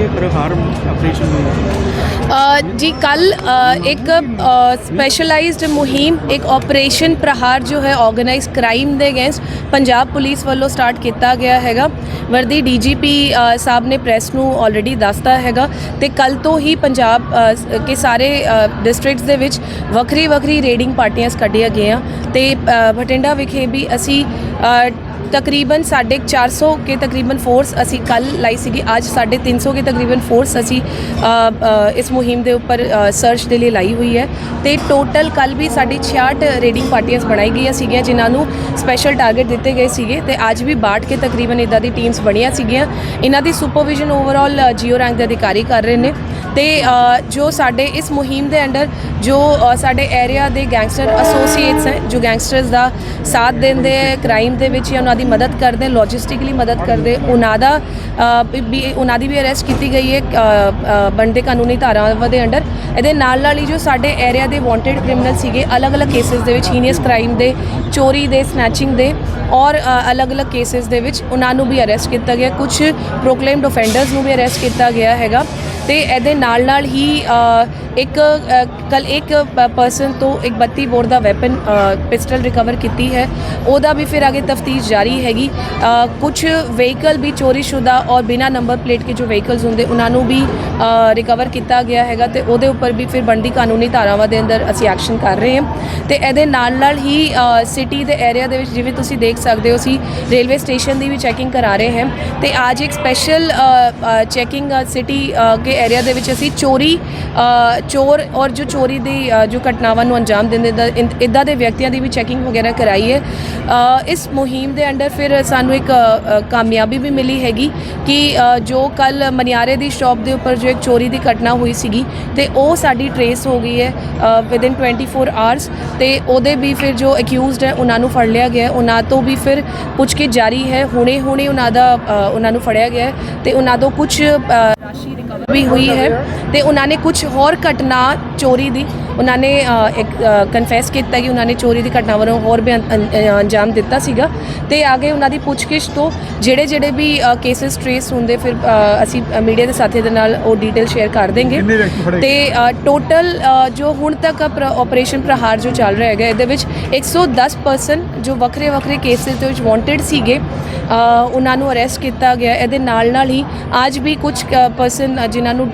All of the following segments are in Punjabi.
ਦੱਸੋਗੇ ਪ੍ਰਹਾਰ ਆਪਰੇਸ਼ਨ ਅ, ਜੀ ਕੱਲ ਇੱਕ ਸਪੈਸ਼ਲਾਈਜ਼ਡ ਮੁਹਿੰਮ ਇੱਕ ਆਪਰੇਸ਼ਨ ਪ੍ਰਹਾਰ ਜੋ ਹੈ ਆਰਗੇਨਾਈਜ਼ ਕ੍ਰਾਈਮ ਦੇ ਅਗੇਂਸਟ ਪੰਜਾਬ ਪੁਲਿਸ ਵੱਲੋਂ ਸਟਾਰਟ ਕੀਤਾ ਗਿਆ ਹੈਗਾ। ਵਰਦੀ ਡੀਜੀਪੀ ਸਾਹਿਬ ਨੇ ਪ੍ਰੈਸ ਨੂੰ ਆਲਰੇਡੀ ਦੱਸਤਾ ਹੈਗਾ ਤੇ ਕੱਲ ਤੋਂ ਹੀ ਪੰਜਾਬ ਅ, ਸ- ਕੇ ਸਾਰੇ ਡਿਸਟ੍ਰਿਕਟਸ ਦੇ ਵਿੱਚ ਵੱਖਰੀ ਵੱਖਰੀ ਰੇਡਿੰਗ ਪਾਰਟੀਆਂ ਕੱਢੀਆਂ ਗਈਆਂ ਤੇ ਅ, ਬਠਿੰਡਾ ਵਿਖੇ ਵੀ ਅਸੀਂ ਤਕਰੀਬਨ ਸਾਢੇ ਕੁ 400 ਕੇ ਤਕਰੀਬਨ ਫੋਰਸ ਅਸੀਂ ਕੱਲ ਲਾਈ ਸੀਗੀ, ਅੱਜ ਸਾਢੇ 300 ਕੇ ਤਕਰੀਬਨ ਫੋਰਸ ਅਸੀਂ ਇਸ ਮੁਹਿੰਮ ਦੇ ਉੱਪਰ ਸਰਚ ਦੇ ਲਈ ਲਾਈ ਹੋਈ ਹੈ। ਤੇ ਟੋਟਲ ਕੱਲ ਵੀ ਸਾਡੀ 66 ਰੇਡਿੰਗ ਪਾਰਟੀਆਂ ਬਣਾਈ ਗਈਆਂ ਸੀਗੀਆਂ, ਜਿਨ੍ਹਾਂ ਨੂੰ ਸਪੈਸ਼ਲ ਟਾਰਗੇਟ ਦਿੱਤੇ ਗਏ ਸੀਗੇ। ਤੇ ਅੱਜ ਵੀ 62 ਕੇ ਤਕਰੀਬਨ ਇਦਾਂ ਦੀ ਟੀਮਸ ਬਣੀਆਂ ਸੀਗੀਆਂ। ਇਹਨਾਂ ਦੀ ਸੁਪਰਵਿਜ਼ਨ ਓਵਰਆਲ ਜੀਓ ਰੈਂਕ ਦੇ ਅਧਿਕਾਰੀ ਕਰ ਰਹੇ ਨੇ। ਤੇ ਜੋ ਸਾਡੇ ਇਸ ਮੁਹਿੰਮ ਦੇ ਅੰਡਰ ਜੋ ਸਾਡੇ ਏਰੀਆ ਦੇ ਗੈਂਗਸਟਰ ਐਸੋਸੀਏਟਸ ਹੈ ਜੋ ਗੈਂਗਸਟਰਸ ਦਾ ਸਾਥ ਦਿੰਦੇ ਹੈ ਕ੍ਰਾਈਮ ਦੇ ਵਿੱਚ ਜਾਂ ਉਹਨਾਂ ਦੀ ਮਦਦ ਕਰਦੇ ਲੌਜਿਸਟਿਕਲੀ ਮਦਦ ਕਰਦੇ ਉਹਨਾਂ ਦਾ ਵੀ- ਉਹਨਾਂ ਦੀ ਵੀ ਅਰੈਸਟ ਕੀਤੀ ਗਈ ਹੈ ਅ, ਬਣਦੇ ਕਾਨੂੰਨੀ ਧਾਰਾਵਾਂ ਦੇ ਅੰਡਰ। ਇਹਦੇ ਨਾਲ ਨਾਲ ਹੀ ਜੋ ਸਾਡੇ ਏਰੀਆ ਦੇ ਵਾਂਟਡ ਕ੍ਰਿਮੀਨਲ ਸੀਗੇ ਅਲੱਗ-ਅਲੱਗ ਕੇਸਿਸ ਦੇ ਵਿੱਚ ਹੀਨੀਅਸ ਕ੍ਰਾਈਮ ਦੇ ਚੋਰੀ ਦੇ ਸਨੈਚਿੰਗ ਦੇ ਔਰ ਅਲੱਗ-ਅਲੱਗ ਕੇਸਿਸ ਦੇ ਵਿੱਚ ਉਹਨਾਂ ਨੂੰ ਵੀ ਅਰੈਸਟ ਕੀਤਾ ਗਿਆ। ਕੁਝ ਪ੍ਰੋਕਲੇਮਡ ਆਫੈਂਡਰਸ ਨੂੰ ਵੀ ਅਰੈਸਟ ਕੀਤਾ ਗਿਆ ਹੈਗਾ। ਤੇ ਇਹਦੇ ਨਾਲ ਨਾਲ ਹੀ ਇੱਕ ਕੱਲ ਇੱਕ ਪਰਸਨ ਤੋਂ ਇੱਕ 32 ਬੋਰ ਦਾ ਵੈਪਨ ਪਿਸਟਲ ਰਿਕਵਰ ਕੀਤੀ ਹੈ। ਉਹਦਾ ਵੀ ਫਿਰ ਅੱਗੇ ਤਫਤੀਸ਼ ਜਾਰੀ ਹੈਗੀ। ਕੁਝ ਵਹੀਕਲ ਵੀ ਚੋਰੀशुदा ਔਰ ਬਿਨਾ ਨੰਬਰ ਪਲੇਟ ਕੇ ਜੋ ਵਹੀਕਲਸ ਹੁੰਦੇ, ਉਹਨਾਂ ਨੂੰ ਵੀ ਰਿਕਵਰ ਕੀਤਾ ਗਿਆ ਹੈਗਾ ਤੇ ਉਹਦੇ ਉੱਪਰ ਵੀ ਫਿਰ ਬਣਦੀ ਕਾਨੂੰਨੀ ਧਾਰਾਵਾਂ ਦੇ ਅੰਦਰ ਅਸੀਂ ਐਕਸ਼ਨ ਕਰ ਰਹੇ ਹਾਂ। ਤੇ ਇਹਦੇ ਨਾਲ ਨਾਲ ਹੀ ਸਿਟੀ ਦੇ ਏਰੀਆ ਦੇ ਵਿੱਚ ਜਿਵੇਂ ਤੁਸੀਂ ਦੇਖ ਸਕਦੇ ਹੋ, ਅਸੀਂ ਰੇਲਵੇ ਸਟੇਸ਼ਨ ਦੀ ਵੀ ਚੈਕਿੰਗ ਕਰਾ ਰਹੇ ਹਾਂ। ਤੇ ਅੱਜ ਇੱਕ ਸਪੈਸ਼ਲ ਚੈਕਿੰਗ ਸਿਟੀ ਕੇ ਏਰੀਆ ਦੇ ਵਿੱਚ ਅਸੀਂ ਚੋਰੀ ਚੋਰ ਔਰ ਜੋ ਚੋਰੀ ਦੀ ਜੋ ਘਟਨਾਵਾਂ ਨੂੰ ਅੰਜਾਮ ਦਿੰਦੇ ਦਾ ਇਦਾਂ ਦੇ ਵਿਅਕਤੀਆਂ ਦੀ ਵੀ ਚੈਕਿੰਗ ਵਗੈਰਾ ਕਰਾਈ ਹੈ। ਇਸ ਮੁਹਿੰਮ ਦੇ ਅੰਡਰ ਫਿਰ ਸਾਨੂੰ ਇੱਕ ਕਾਮਯਾਬੀ ਵੀ ਮਿਲੀ ਹੈਗੀ ਕਿ ਜੋ ਕੱਲ ਮਨਿਆਰੇ ਦੀ ਸ਼ਾਪ ਦੇ ਉੱਪਰ ਜੋ ਇੱਕ ਚੋਰੀ ਦੀ ਘਟਨਾ ਹੋਈ ਸੀਗੀ ਤੇ ਉਹ ਸਾਡੀ ਟਰੇਸ ਹੋ ਗਈ ਹੈ ਵਿਦਿਨ 24 ਆਵਰਸ ਤੇ ਉਹਦੇ ਵੀ ਫਿਰ ਜੋ ਅਕਿਊਜ਼ਡ ਹੈ ਉਹਨਾਂ ਨੂੰ ਫੜ ਲਿਆ ਗਿਆ ਉਹਨਾਂ ਤੋਂ ਵੀ ਫਿਰ ਪੁੱਛਗਿੱਛ ਜਾਰੀ ਹੈ। ਹੁਣੇ ਹੁਣੇ ਉਹਨਾਂ ਦਾ ਉਹਨਾਂ ਨੂੰ ਫੜਿਆ ਗਿਆ ਹੈ ਤੇ ਉਹਨਾਂ ਤੋਂ ਕੁਝ ਰਾਸ਼ੀ ਰਿਕਵਰ ਵੀ ਹੋਈ ਹੈ ਤੇ ਉਹਨਾਂ ਨੇ ਕੁਝ ਹੋਰ ਘਟਨਾ ਚੋਰੀ ਦੀ ਉਹਨਾਂ ਨੇ ਇੱਕ ਕਨਫੈਸ ਕੀਤਾ ਕਿ ਉਹਨਾਂ ਨੇ ਚੋਰੀ ਦੀ ਘਟਨਾਵਾਂ ਨੂੰ ਹੋਰ ਵੀ ਅੰਜਾਮ ਦਿੱਤਾ ਸੀਗਾ। ਤੇ ਅੱਗੇ ਉਹਨਾਂ ਦੀ ਪੁੱਛਗਿੱਛ ਤੋਂ ਜਿਹੜੇ ਜਿਹੜੇ ਵੀ ਕੇसेस ਟ੍ਰੇਸ ਹੁੰਦੇ ਫਿਰ ਅਸੀਂ ਮੀਡੀਆ ਦੇ ਸਾਥੀ ਦੇ ਨਾਲ ਉਹ ਡਿਟੇਲ ਸ਼ੇਅਰ ਕਰ ਦੇਂਗੇ ਤੇ ਟੋਟਲ ਜੋ ਹੁਣ ਤੱਕ ਆਪਰੇਸ਼ਨ ਪ੍ਰਹਾਰ ਜੋ ਚੱਲ ਰਿਹਾ ਹੈਗਾ ਇਹਦੇ ਵਿੱਚ 110 ਪਰਸਨ ਜੋ ਵੱਖਰੇ ਵੱਖਰੇ ਕੇਸਿਸ ਦੇ ਵਿੱਚ ਵਾਂਟਡ ਸੀਗੇ ਉਹਨਾਂ ਨੂੰ ਅਰੈਸਟ ਕੀਤਾ ਗਿਆ। ਇਹਦੇ ਨਾਲ ਨਾਲ ਹੀ ਅੱਜ ਵੀ ਕੁਝ ਪਰਸਨ ਜਿਨ੍ਹਾਂ ਨੂੰ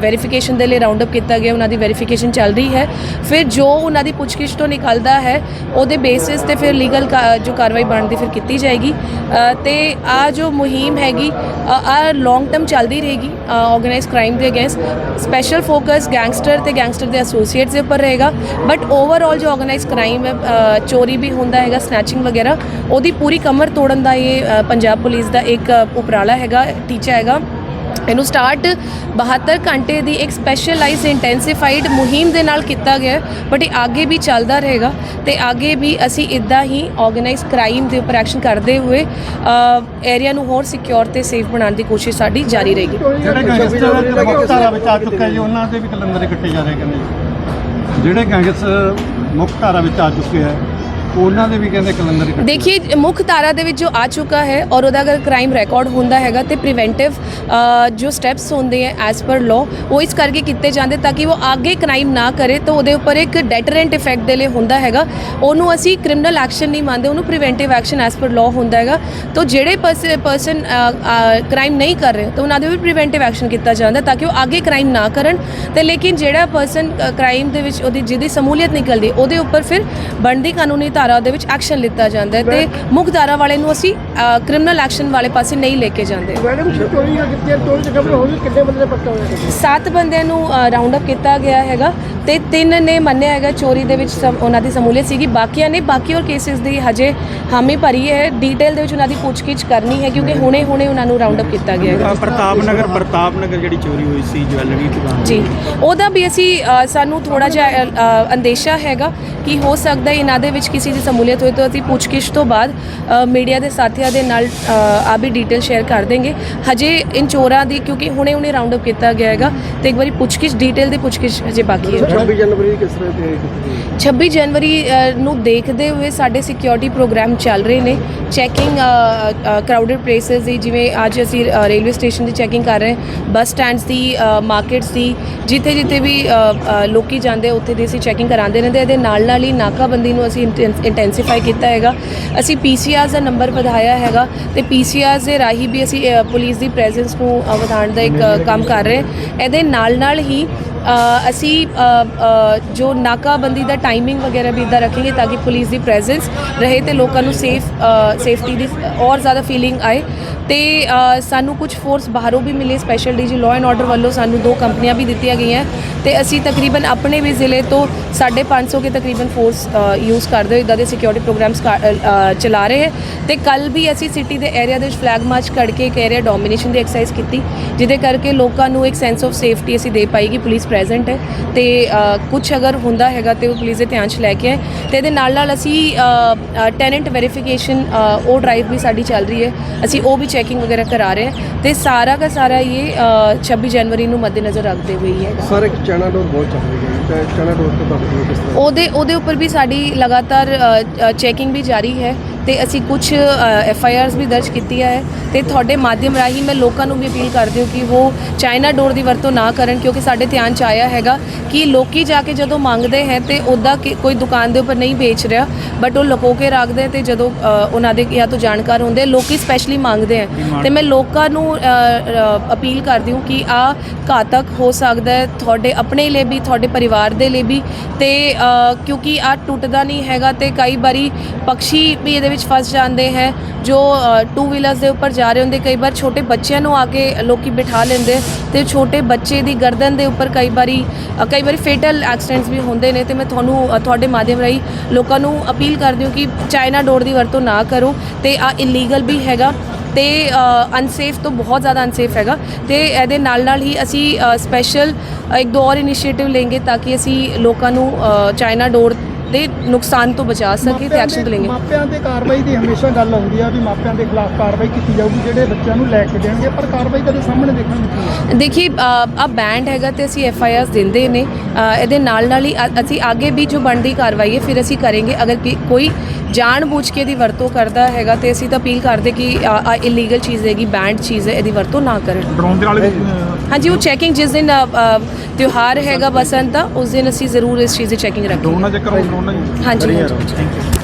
ਵੈਰੀਫਿਕੇਸ਼ਨ ਦੇ ਲਈ ਰਾਉਂਡ ਅਪ ਕੀਤਾ ਗਿਆ ਉਹਨਾਂ ਦੀ ਵੈਰੀਫਿਕੇਸ਼ਨ ਚੱਲ ਰਹੀ ਹੈ। ਫਿਰ ਜੋ ਉਹਨਾਂ ਦੀ ਪੁੱਛਗਿੱਛ ਤੋਂ ਨਿਕਲਦਾ ਹੈ ਉਹਦੇ ਬੇਸਿਸ ਤੇ ਫਿਰ ਲੀਗਲ ਜੋ ਕਾਰਵਾਈ ਬਣਦੀ ਫਿਰ ਕੀਤੀ ਜਾਏਗੀ। ਅ, ਤੇ ਆ ਜੋ ਮੁਹਿੰਮ ਹੈਗੀ ਆ ਲੌਂਗ ਟਰਮ ਚੱਲਦੀ ਰਹੇਗੀ ਆਰਗੇਨਾਈਜ਼ ਕ੍ਰਾਈਮ ਦੇ ਅਗੇਂਸਟ ਸਪੈਸ਼ਲ ਫੋਕਸ ਗੈਂਗਸਟਰ ਤੇ ਗੈਂਗਸਟਰ ਦੇ ਐਸੋਸੀਏਟਸ ਦੇ ਉੱਪਰ ਰਹੇਗਾ। ਬਟ ਓਵਰਆਲ ਜੋ ਆਰਗੇਨਾਈਜ਼ ਕ੍ਰਾਈਮ ਹੈ ਚੋਰੀ ਵੀ ਹੁੰਦਾ ਹੈਗਾ ਸਨੈਚਿੰਗ ਵਗੈਰਾ ਉਹਦੀ ਪੂਰੀ ਕਮਰ ਤੋੜਨ ਦਾ ਇਹ ਪੰਜਾਬ ਪੁਲਿਸ ਦਾ ਇੱਕ ਉਪਰਾਲਾ ਹੈਗਾ ਟੀਚਾ ਹੈਗਾ। ਇਹਨੂੰ ਸਟਾਰਟ 72 ਘੰਟੇ ਦੀ ਇੱਕ ਸਪੈਸ਼ਲਾਈਜ਼ਡ ਇੰਟੈਂਸੀਫਾਈਡ ਮੁਹਿੰਮ ਦੇ ਨਾਲ ਕੀਤਾ ਗਿਆ ਬਟ ਇਹ ਅੱਗੇ ਵੀ ਚੱਲਦਾ ਰਹੇਗਾ ਤੇ ਅੱਗੇ ਵੀ ਅਸੀਂ ਇਦਾਂ ਹੀ ਆਰਗੇਨਾਈਜ਼ ਕ੍ਰਾਈਮ ਦੇ ਉੱਪਰ ਐਕਸ਼ਨ ਕਰਦੇ ਹੋਏ ਏਰੀਆ ਨੂੰ ਹੋਰ ਸਿਕਿਉਰ ਤੇ ਸੇਫ ਬਣਾਉਣ ਦੀ ਕੋਸ਼ਿਸ਼ ਸਾਡੀ ਜਾਰੀ ਰਹੇਗੀ। ਜਿਹੜੇ ਗੈਂਗਸਟਰ ਮੁੱਖ ਧਾਰਾ ਵਿੱਚ ਆ ਚੁੱਕੇ ਜੀ, ਉਹਨਾਂ ਦੇ ਵੀ ਕਲੰਦਰ ਇਕੱਠੇ ਜਾ ਰਹੇ ਕਹਿੰਦੇ ਜਿਹੜੇ ਗੈਂਗਸਟਰ ਮੁੱਖ ਧਾਰਾ ਵਿੱਚ ਆ ਚੁੱਕੇ ਆ ਉਹਨਾਂ ਦੇ ਵੀ ਕਹਿੰਦੇ ਕਲੰਦਰ ਇਕੱਠੇ ਦੇਖिए ਮੁੱਖ ਧਾਰਾ ਦੇ ਵਿੱਚ ਜੋ ਆ ਚੁੱਕਾ ਹੈ ਔਰ ਉਹਦਾ ਅਗਰ ਕ੍ਰਾਈਮ ਰਿਕਾਰਡ ਹੁੰਦਾ ਹੈਗਾ ਤੇ ਪ੍ਰੀਵੈਂਟਿਵ ਜੋ ਸਟੈਪਸ ਹੁੰਦੇ ਹੈ ਐਸ ਪਰ ਲਾਅ ਉਹ ਇਸ ਕਰਕੇ ਕੀਤੇ ਜਾਂਦੇ ਤਾਂ ਕਿ ਉਹ ਅੱਗੇ ਕ੍ਰਾਈਮ ਨਾ ਕਰੇ ਤਾਂ ਉਹਦੇ ਉੱਪਰ ਇੱਕ ਡੈਟਰੈਂਟ ਇਫੈਕਟ ਦੇ ਲਈ ਹੁੰਦਾ ਹੈਗਾ। ਉਹਨੂੰ ਅਸੀਂ ਕ੍ਰਿਮੀਨਲ ਐਕਸ਼ਨ ਨਹੀਂ ਮੰਨਦੇ, ਉਹਨੂੰ preventive action as per law ਹੁੰਦਾ ਹੈਗਾ। ਤਾਂ ਜਿਹੜੇ ਪਰਸਨ ਕ੍ਰਾਈਮ ਨਹੀਂ ਕਰ ਰਹੇ, ਤਾਂ ਉਹਨਾਂ ਦੇ ਵੀ ਪ੍ਰੀਵੈਂਟਿਵ ਐਕਸ਼ਨ ਕੀਤਾ ਜਾਂਦਾ ਤਾਂ ਕਿ ਉਹ ਅੱਗੇ ਕ੍ਰਾਈਮ ਨਾ ਕਰਨ। ਤੇ ਲੇਕਿਨ ਜਿਹੜਾ ਪਰਸਨ ਕ੍ਰਾਈਮ ਦੇ ਵਿੱਚ ਉਹਦੀ ਜਿਹਦੀ ਸਮੂਲੀਅਤ ਨਿਕਲਦੀ, ਉਹਦੇ ਉੱਪਰ ਫਿਰ ਬਣਦੀ ਕਾਨੂੰਨੀ ਧਾਰਾ ਦੇ ਵਿੱਚ ਐਕਸ਼ਨ ਲਿੱਤਾ ਜਾਂਦਾ ਹੈ ਤੇ ਮੁੱਖ ਧਾਰਾ ਵਾਲੇ ਨੂੰ ਅਸੀਂ ਕ੍ਰਿਮੀਨਲ ਐਕਸ਼ਨ ਵਾਲੇ ਪਾਸੇ ਨਹੀਂ ਲੈ ਕੇ ਜਾਂਦੇ। ਮੈਡਮ ਚੋਰੀ ਕੀਤੀ ਚੋਰੀ ਚ ਖਬਰ ਹੋਈ ਕਿੰਨੇ ਬੰਦੇ ਦਾ ਪੱਕਾ ਹੋਇਆ ਸੱਤ ਬੰਦਿਆਂ ਨੂੰ ਰਾਉਂਡ ਅਪ ਕੀਤਾ ਗਿਆ ਹੈਗਾ ਤੇ ਤਿੰਨ ਨੇ ਮੰਨਿਆ ਹੈਗਾ ਚੋਰੀ ਦੇ ਵਿੱਚ ਉਹਨਾਂ ਦੀ ਸਮੂਲੀਅਤ ਸੀਗੀ। ਬਾਕੀਆਂ ਨੇ ਬਾਕੀ ਹੋਰ ਕੇਸਿਸ ਦੀ ਹਜੇ ਹਾਮੀ ਭਰੀ ਹੈ। ਡੀਟੇਲ ਦੇ ਵਿੱਚ ਉਹਨਾਂ ਦੀ ਪੁੱਛਗਿੱਛ ਕਰਨੀ ਹੈ ਕਿਉਂਕਿ ਹੁਣੇ ਹੁਣੇ ਉਹਨਾਂ ਨੂੰ ਰਾਉਂਡ ਅਪ ਕੀਤਾ ਗਿਆ ਹੈਗਾ ਪ੍ਰਤਾਪ ਨਗਰ ਪ੍ਰਤਾਪ ਨਗਰ ਜਿਹੜੀ ਚੋਰੀ ਹੋਈ ਸੀ ਜਵੈਲਰੀ ਦੁਕਾਨ ਜੀ। ਉਹਦਾ ਵੀ ਅਸੀਂ ਸਾਨੂੰ ਥੋੜਾ ਜਿਹਾ ਅੰਦੇਸ਼ਾ ਹੈਗਾ ਕਿ ਹੋ ਸਕਦਾ ਹੈ ਇਹਨਾਂ ਦੇ ਵਿੱਚ ਕਿਸੇ ਦੀ ਸਮੂਲੀਅਤ ਹੋਈ ਤਾਂ ਅਸੀਂ ਪੁੱਛਗਿੱਛ ਤੋਂ ਬਾਅਦ ਮੀਡੀਆ ਦੇ ਸਾਥੀਆਂ ਦੇ ਨਾਲ ਆ ਵੀ ਡਿਟੇਲ ਸ਼ੇਅਰ ਕਰ ਦੇਂਗੇ ਹਜੇ ਇਨ ਚੋਰਾਂ ਦੀ ਕਿਉਂਕਿ ਹੁਣੇ ਹੁਣੇ ਰਾਉਂਡ ਅਪ ਕੀਤਾ ਗਿਆ ਹੈਗਾ ਤੇ ਇੱਕ ਵਾਰੀ ਪੁੱਛਗਿੱਛ ਡਿਟੇਲ ਦੀ ਪੁੱਛਗਿੱਛ ਹਜੇ ਬਾਕੀ ਹੈ। 26 ਜਨਵਰੀ ਕਿਸ ਤਰ੍ਹਾਂ ਗਈ 26 ਜਨਵਰੀ ਨੂੰ ਦੇਖਦੇ ਹੋਏ ਸਾਡੇ ਸਿਕਿਉਰਿਟੀ ਪ੍ਰੋਗਰਾਮ ਚੱਲ ਰਹੇ ਨੇ। ਚੈਕਿੰਗ ਕਰਾਊਡਡ ਪਲੇਸਸ ਦੀ ਜਿਵੇਂ ਅੱਜ ਅਸੀਂ ਰੇਲਵੇ ਸਟੇਸ਼ਨ ਦੀ ਚੈਕਿੰਗ ਕਰ ਰਹੇ ਬੱਸ ਸਟੈਂਡਸ ਦੀ ਮਾਰਕੀਟਸ ਦੀ ਜਿੱਥੇ ਜਿੱਥੇ ਵੀ ਲੋਕੀ ਜਾਂਦੇ ਉੱਥੇ ਦੀ ਅਸੀਂ ਚੈਕਿੰਗ ਕਰਾਉਂਦੇ ਰਹਿੰਦੇ ਇਹਦੇ ਨਾਲ ਨਾਲ ਹੀ ਨਾਕਾਬੰਦੀ ਨੂੰ ਅਸੀਂ ਇੰਟੈਂਸੀਫਾਈ ਕੀਤਾ ਹੈਗਾ। ਅਸੀਂ ਪੀਸੀਆਰਸ ਦਾ ਨੰਬਰ ਵਧਾਇਆ ਹੈਗਾ ਤੇ ਪੀਸੀਆਰਸ ਦੇ ਰਾਹੀਂ ਵੀ ਅਸੀਂ ਪੁਲਿਸ ਦੀ ਪ੍ਰੈਜ਼ੈਂਸ ਨੂੰ ਵਧਾਉਣ ਦਾ ਇੱਕ ਕੰਮ ਕਰ ਰਹੇ। ਇਹਦੇ ਨਾਲ ਨਾਲ ਹੀ ਅਸੀਂ ਜੋ ਨਾਕਾਬੰਦੀ ਦਾ ਟਾਈਮਿੰਗ ਵਗੈਰਾ ਵੀ ਇਦਾਂ ਰੱਖेंगे ਤਾਂ ਕਿ ਪੁਲਿਸ ਦੀ ਪ੍ਰੈਜ਼ੈਂਸ ਰਹੇ ਤੇ ਲੋਕਾਂ ਨੂੰ ਸੇਫ ਸੇਫਟੀ ਦੀ ਔਰ ਜ਼ਿਆਦਾ ਫੀਲਿੰਗ ਆਏ। ਤੇ ਸਾਨੂੰ ਕੁਝ ਫੋਰਸ ਬਾਹਰੋਂ ਵੀ ਮਿਲੇ special DG law and order ਵੱਲੋਂ ਸਾਨੂੰ ਦੋ ਕੰਪਨੀਆਂ ਵੀ ਦਿੱਤੀਆਂ ਗਈਆਂ। ਤੇ ਅਸੀਂ ਤਕਰੀਬਨ ਆਪਣੇ ਵੀ ਜ਼ਿਲ੍ਹੇ ਤੋਂ 550 ਕੇ ਤਕਰੀਬਨ ਫੋਰਸ ਯੂਜ਼ ਕਰਦੇ ਹੋਏ ਇਦਾਂ ਦੇ ਸਿਕਿਉਰਿਟੀ ਪ੍ਰੋਗਰਾਮਸ ਚਲਾ ਰਹੇ ਹੈ। ਤੇ ਕੱਲ ਵੀ ਅਸੀਂ ਸਿਟੀ ਦੇ ਏਰੀਆ ਦੇ ਵਿੱਚ ਫਲੈਗ ਮਾਰਚ ਕੱਢ ਕੇ ਇੱਕ ਏਰੀਆ ਡੋਮੀਨੇਸ਼ਨ ਦੀ ਐਕਸਰਸਾਈਜ਼ ਕੀਤੀ, ਜਿਹਦੇ ਕਰਕੇ ਲੋਕਾਂ ਨੂੰ ਇੱਕ ਸੈਂਸ ਆਫ ਸੇਫਟੀ ਅਸੀਂ ਦੇ ਪਾਈਗੀ ਪੁਲਿਸ ਪ੍ਰੈਜ਼ੈਂਟ ਹੈ ਤੇ ਕੁਝ ਅਗਰ ਹੁੰਦਾ ਹੈਗਾ ਤੇ ਉਹ ਪੁਲਿਸ ਦੇ ਧਿਆਨ 'ਚ ਲੈ ਕੇ ਆਏ ਤੇ ਇਹਦੇ ਨਾਲ ਨਾਲ ਅਸੀਂ ਟੈਨੈਂਟ ਵੈਰੀਫਿਕੇਸ਼ਨ ਉਹ ਡਰਾਈਵ ਵੀ ਸਾਡੀ ਚੱਲ ਰਹੀ ਹੈ। ਅਸੀਂ ਉਹ ਵੀ ਚੈਕਿੰਗ ਵਗੈਰਾ ਕਰਾ ਰਹੇ ਹਾਂ ਤੇ ਸਾਰਾ ਦਾ ਸਾਰਾ ਇਹ ਅ, 26 ਜਨਵਰੀ ਨੂੰ ਮੱਦੇਨਜ਼ਰ ਰੱਖਦੇ ਹੋਏ ਹੀ ਸਰ ਇੱਕ ਚਨਾ ਡੋਰ ਬਹੁਤ ਚੱਲ ਰਹੀ ਹੈ। ਤੇ ਚਨਾ ਡੋਰ ਤੋਂ ਤੁਹਾਨੂੰ ਕਿਸ ਤਰ੍ਹਾਂ? ਉਹਦੇ ਉਹਦੇ ਉੱਪਰ ਵੀ ਸਾਡੀ ਲਗਾਤਾਰ ਚੈਕਿੰਗ ਵੀ ਜਾਰੀ ਹੈ ਤੇ ਅਸੀਂ ਕੁਝ ਐਫ ਆਈ ਆਰਸ ਵੀ ਦਰਜ ਕੀਤੀਆਂ ਹੈ ਤੇ ਤੁਹਾਡੇ ਮਾਧਿਅਮ ਰਾਹੀਂ ਮੈਂ ਲੋਕਾਂ ਨੂੰ ਵੀ ਅਪੀਲ ਕਰਦੀ ਹਾਂ ਕਿ ਉਹ ਚਾਈਨਾ ਡੋਰ ਦੀ ਵਰਤੋਂ ਨਾ ਕਰਨ ਕਿਉਂਕਿ ਸਾਡੇ ਧਿਆਨ ਚ ਆਇਆ ਹੈਗਾ ਕਿ ਲੋਕੀ ਜਾ ਕੇ ਜਦੋਂ ਮੰਗਦੇ ਹੈ ਤੇ ਉਹਦਾ ਕੋਈ ਦੁਕਾਨ ਦੇ ਉੱਪਰ ਨਹੀਂ ਵੇਚ ਰਿਹਾ ਬਟ ਉਹ ਲੁਕੋ ਕੇ ਰੱਖਦੇ ਤੇ ਜਦੋਂ ਉਹਨਾਂ ਦੇ ਜਾਂ ਤੋਂ ਜਾਣਕਾਰ ਹੁੰਦੇ ਲੋਕੀ ਸਪੈਸ਼ਲੀ ਮੰਗਦੇ ਹੈ। ਤੇ ਮੈਂ ਲੋਕਾਂ ਨੂੰ ਅਪੀਲ ਕਰਦੀ ਹਾਂ ਕਿ ਆ ਘਾਤਕ ਹੋ ਸਕਦਾ ਹੈ ਤੁਹਾਡੇ ਆਪਣੇ ਲਈ ਵੀ ਤੁਹਾਡੇ ਪਰਿਵਾਰ ਦੇ ਲਈ ਵੀ ਤੇ ਕਿਉਂਕਿ ਆ ਟੁੱਟਦਾ ਨਹੀਂ ਹੈਗਾ ਤੇ ਕਈ ਵਾਰੀ ਪੰਛੀ ਵੀ ਇਹਦੇ ਵਿੱਚ ਫਸ ਜਾਂਦੇ ਹੈ, ਜੋ ਟੂ ਵੀਲਰਸ ਦੇ ਉੱਪਰ ਜਾ ਰਹੇ ਹੁੰਦੇ, ਕਈ ਵਾਰ ਛੋਟੇ ਬੱਚਿਆਂ ਨੂੰ ਆ ਕੇ ਲੋਕੀ ਬਿਠਾ ਲੈਂਦੇ ਤੇ ਛੋਟੇ ਬੱਚੇ ਦੀ ਗਰਦਨ ਦੇ ਉੱਪਰ ਕਈ ਵਾਰੀ ਕਈ ਵਾਰੀ ਫੇਟਲ ਐਕਸੀਡੈਂਟਸ ਵੀ ਹੁੰਦੇ ਨੇ ਤੇ ਮੈਂ ਤੁਹਾਨੂੰ ਤੁਹਾਡੇ ਮਾਧਿਅਮ ਰਾਹੀਂ ਲੋਕਾਂ ਨੂੰ ਅਪੀਲ ਕਰਦੀ ਹਾਂ ਕਿ ਚਾਈਨਾ ਡੋਰ ਦੀ ਵਰਤੋਂ ਨਾ ਕਰੋ ਤੇ ਆ ਇਲੀਗਲ ਵੀ ਹੈਗਾ ਤੇ ਅਨਸੇਫ ਤੋਂ ਬਹੁਤ ਜ਼ਿਆਦਾ ਅਨਸੇਫ ਹੈਗਾ ਤੇ ਇਹਦੇ ਨਾਲ ਨਾਲ ਹੀ ਅਸੀਂ ਸਪੈਸ਼ਲ ਇੱਕ ਦੋ ਔਰ ਇਨੀਸ਼ੀਏਟਿਵ ਲਵਾਂਗੇ ਤਾਂ ਕਿ ਅਸੀਂ ਲੋਕਾਂ ਨੂੰ ਚਾਈਨਾ ਡੋਰ ਦੇ ਨੁਕਸਾਨ ਤੋਂ ਬਚਾ ਸਕੇ ਤੇ ਐਕਸ਼ਨ ਲਵਾਂਗੇ ਮਾਪਿਆਂ ਤੇ ਕਾਰਵਾਈ ਦੀ ਹਮੇਸ਼ਾ ਗੱਲ ਆਉਂਦੀ ਆ ਵੀ ਮਾਪਿਆਂ ਦੇ ਖਿਲਾਫ ਕਾਰਵਾਈ ਕੀਤੀ ਜਾਊਗੀ ਜਿਹੜੇ ਬੱਚਿਆਂ ਨੂੰ ਲੈ ਕੇ ਦੇਣਗੇ ਪਰ ਕਾਰਵਾਈ ਕਦੇ ਸਾਹਮਣੇ ਦੇਖਣ ਨੂੰ ਨਹੀਂ। ਦੇਖिए ਆ ਬੈਂਡ ਹੈਗਾ ਤੇ ਅਸੀਂ ਐਫ ਆਈ ਆਰਸ ਦਿੰਦੇ ਨੇ। ਇਹਦੇ ਨਾਲ ਨਾਲ ਹੀ ਅਸੀਂ ਅੱਗੇ ਵੀ ਜੋ ਬਣਦੀ ਕਾਰਵਾਈ ਹੈ ਫਿਰ ਅਸੀਂ ਕਰਾਂਗੇ। ਅਗਰ ਕੋਈ ਜਾਣ ਬੁੱਝ ਕੇ ਦੀ ਵਰਤੋਂ ਕਰਦਾ ਹੈਗਾ ਤੇ ਅਸੀਂ ਤਾਂ ਅਪੀਲ ਕਰਦੇ ਕਿ ਆ ਇਲੀਗਲ ਚੀਜ਼ ਹੈਗੀ ਬੈਂਡ ਚੀਜ਼ ਹੈ ਇਹਦੀ ਵਰਤੋਂ ਨਾ ਕਰਨ। ਡਰੋਨ ਦੇ ਨਾਲ ਵੀ ਹਾਂਜੀ ਉਹ ਚੈਕਿੰਗ ਜਿਸ ਦਿਨ ਤਿਉਹਾਰ ਹੈਗਾ ਬਸੰਤ ਦਾ ਉਸ ਦਿਨ ਅਸੀਂ ਜ਼ਰੂਰ ਇਸ ਚੀਜ਼ ਦੀ ਚੈਕਿੰਗ ਰੱਖਾਂਗੇ। ਨਾਲ ਚੱਕਰ ਨਾਲ ਹਾਂਜੀ। ਹਾਂਜੀ